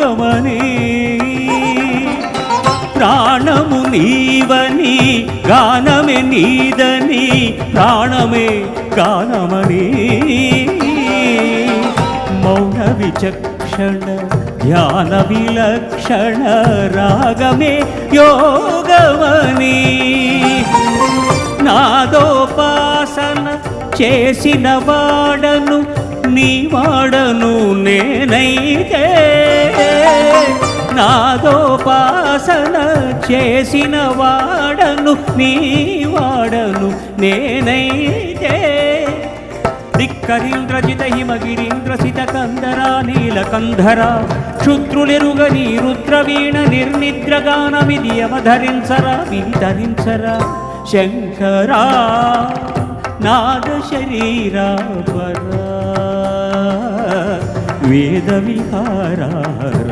గమని ప్రాణము నీవని గానమే నీదని ప్రాణమే గానమని. మౌన విచక్షణ ధ్యాన విలక్షణ రాగమే యోగమని. నాదోపాసన చేసిన వాడను నీ వాడను నేనైతే నాదోపాసన చేసిన వాడను నీ వాడను నేనైతే. ధిక్కరీంద్రజిత హిమగిరీంద్రసిత కందరా నీలకంధరా క్షుద్రులెరుగని రుద్రవీణ నిర్నిద్రగానమిది అవధరించరా వింతరించరా. శంకరా నాద శరీరా పరా వేద విహారా